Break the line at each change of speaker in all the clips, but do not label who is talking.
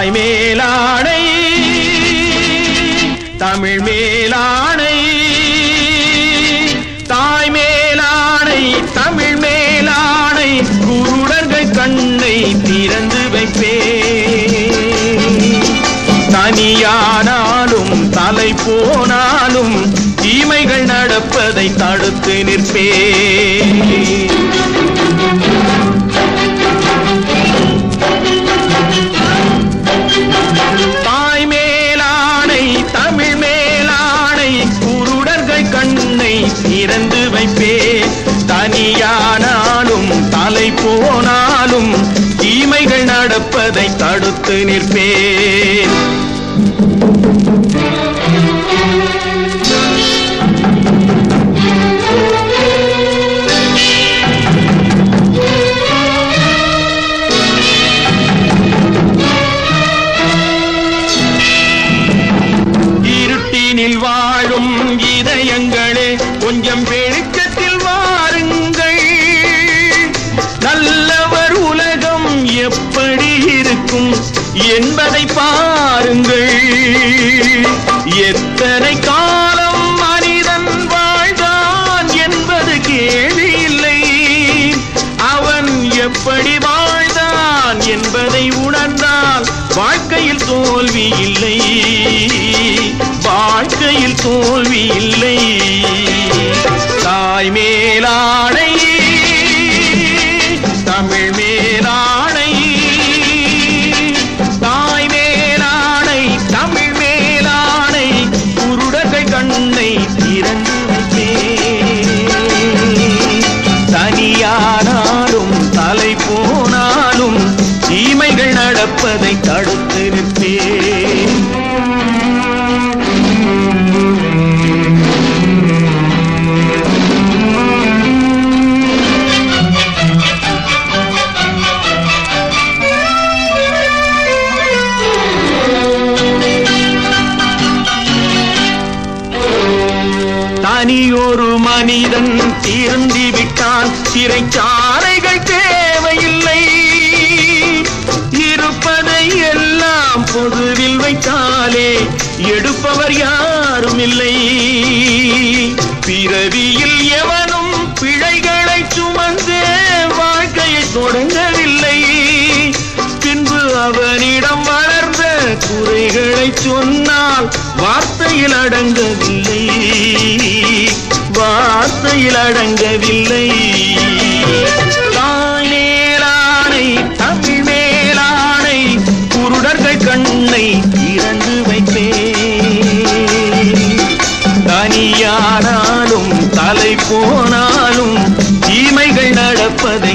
தாய் மேலாடை தமிழ் மேலாடை தாய் மேலாடை தமிழ் மேலாடை குருடர்கள் கண்ணை திறந்து வைப்பே தனியானாலும் தலை போனாலும் தீமைகள் நடப்பதை தடுத்து நிற்பே போனாலும் தீமைகள் நடப்பதை தடுத்து நிற்பேன். வாழும் இதயங்களே கொஞ்சம் வெளிச்சத்தில் வாருங்கள். நல்லவர் உலகம் எப்படி இருக்கும் என்பதை பாருங்கள். எத்தனை காலம் மனிதன் வாழ்ந்தான் என்பது கேள்வி இல்லை அவன் எப்படி வாழ்ந்தான் என்பதை உணர்ந்தால் வாழ்க்கையில் தோல்வி இல்லை. வாழ்க்கையில் தோல்வி இல்லை. தாய் மேலா திருந்தி விட்டான். சிறைச்சாலைகள் தேவையில்லை. இருப்பதை எல்லாம் பொதுவில் வைத்தாலே எடுப்பவர் யாரும் இல்லை பிறவியில் எவனும் பிழைகளை சுமந்து வாழ்க்கையை தொடங்கவில்லை. பின்பு அவனிடம் வளர்ந்த குறைகளை சொன்னால் வார்த்தையில் அடங்கவில்லை. ஆசையில் அடங்கவில்லை. தாய் மேலானை தமிழ் மேலானை குருடர்கள் கண்ணை திறந்து வைப்பே தனியானாலும் தலை போனாலும் தீமைகள் நடப்பதை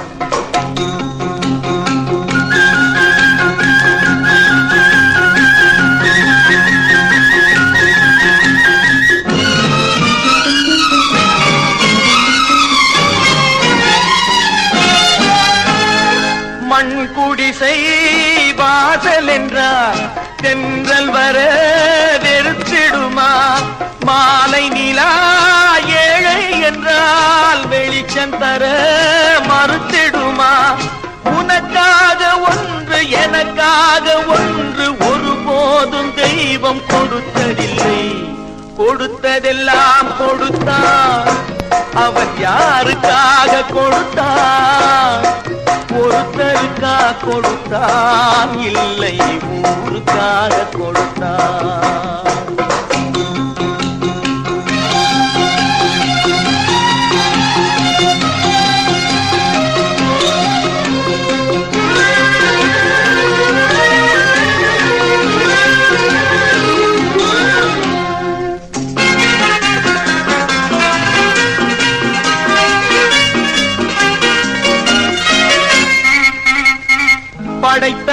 மண் குடிசை வாசல் என்றார் தென்றல் வர வெறுத்திடுமா? மாலை நிலா ஏழை என்றால் வெளிச்சம் தர மறுத்திடுமா? உனக்காக ஒன்று எனக்காக ஒன்று ஒருபோதும் தெய்வம் கொடுத்ததில்லை. கொடுத்ததெல்லாம் கொடுத்தான். அவன் யாருக்காக கொடுத்தான்? ஒருத்தருக்கா கொடுத்தான். இல்லை ஊருக்காக கொடுத்தான்.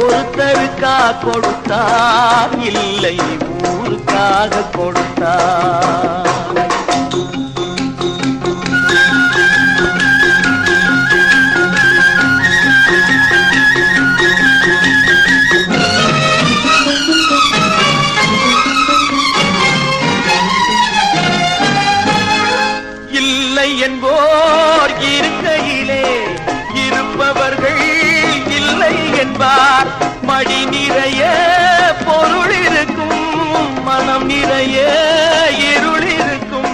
ஒருத்தருக்கா கொடுத்தான் இல்லை ஊருக்காக கொடுத்தான் என்பார். மடி நிறைய பொருள் இருக்கும். மனம் நிறைய இருள் இருக்கும்.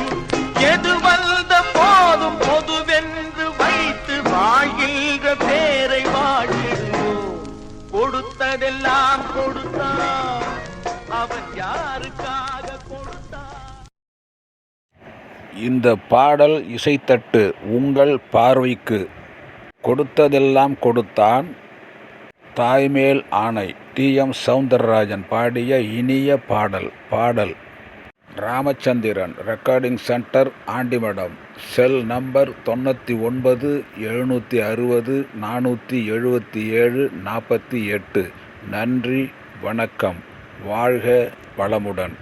எது வந்த போதும் பொதுவென்று வைத்து வாழ்கின்ற பேரை வாழ்கின்றோம் கொடுத்ததெல்லாம் கொடுத்தான் அவன் யாருக்காக
இந்த பாடல் இசைத்தட்டு உங்கள் பார்வைக்கு கொடுத்ததெல்லாம் கொடுத்தான் தாய்மேல் ஆணை. டி. எம். சவுந்தரராஜன் பாடிய இனிய பாடல் பாடல். Ramachandran recording centre Andimadam. Cell number தொண்ணூற்றி ஒன்பது எழுநூற்றி அறுபது நானூற்றி எழுபத்தி ஏழு நாற்பத்தி எட்டு. நன்றி வணக்கம். வாழ்க வளமுடன்.